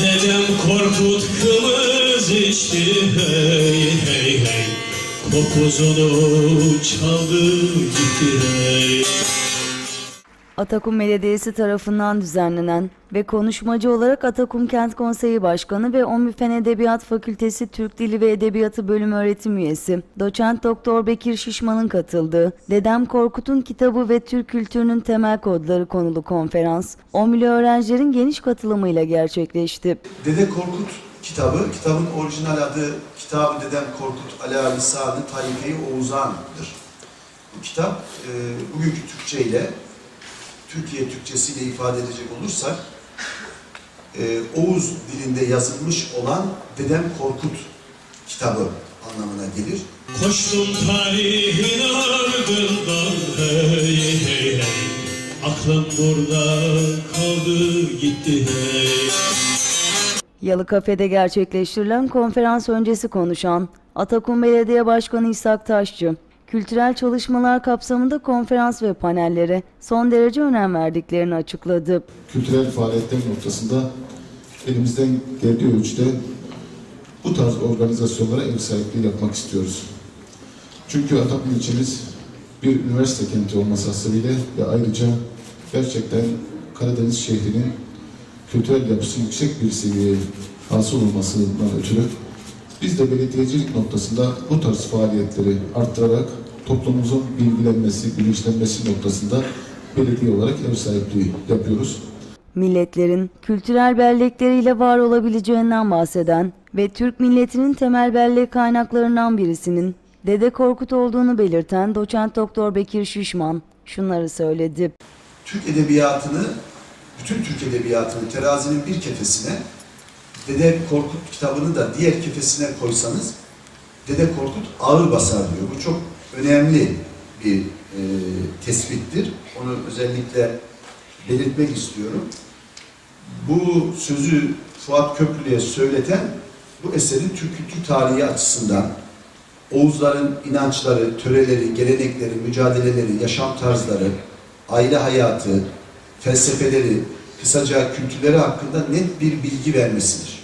Dedem Korkut kımız içti hey hey hey. Kopuzunu çaldı gitti hey Atakum Belediyesi tarafından düzenlenen ve konuşmacı olarak Atakum Kent Konseyi Başkanı ve OMÜ Fen Edebiyat Fakültesi Türk Dili ve Edebiyatı Bölüm Öğretim Üyesi Doçent Doktor Bekir Şişman'ın katıldığı Dedem Korkut'un kitabı ve Türk kültürünün temel kodları konulu konferans, OMÜ'lü öğrencilerin geniş katılımıyla gerçekleşti. Dede Korkut kitabı, kitabın orijinal adı Kitabı Dedem Korkut Ala Lisanı Tarife-i Oğuzhan'dır. Bu kitap e, bugünkü Türkçe ile Türkiye Türkçesiyle ifade edecek olursak e, Oğuz dilinde yazılmış olan Dedem Korkut kitabı anlamına gelir. Koştum tarihin ardından hey hey hey Aklım burada kaldı gitti hey Yalı Kafe'de gerçekleştirilen konferans öncesi konuşan Atakum Belediye Başkanı İshak Taşçı, kültürel çalışmalar kapsamında konferans ve panellere son derece önem verdiklerini açıkladı. kültürel faaliyetler noktasında elimizden geldiği ölçüde bu tarz organizasyonlara ev sahipliği yapmak istiyoruz. Çünkü Atakum ilçemiz bir üniversite kenti olması hasebiyle ve ayrıca gerçekten Karadeniz şehrinin kültürel yapısı yüksek bir seviyeye hasıl olmasından ötürü biz de belediyecilik noktasında bu tarz faaliyetleri arttırarak toplumumuzun bilgilenmesi, bilinçlenmesi noktasında belediye olarak ev sahipliği yapıyoruz. Milletlerin kültürel bellekleriyle var olabileceğinden bahseden ve Türk milletinin temel bellek kaynaklarından birisinin Dede Korkut olduğunu belirten doçent doktor Bekir Şişman şunları söyledi. Türk edebiyatını, bütün Türk edebiyatını terazinin bir kefesine, Dede Korkut kitabını da diğer kefesine koysanız, Dede Korkut ağır basar diyor. Bu çok önemli bir e, tespittir. Onu özellikle belirtmek istiyorum. Bu sözü Fuat Köprülü'ye söyleten, bu eserin Türk tarihi açısından Oğuzların inançları, töreleri, gelenekleri, mücadeleleri, yaşam tarzları, aile hayatı, felsefeleri, kısaca kültürleri hakkında net bir bilgi vermesidir.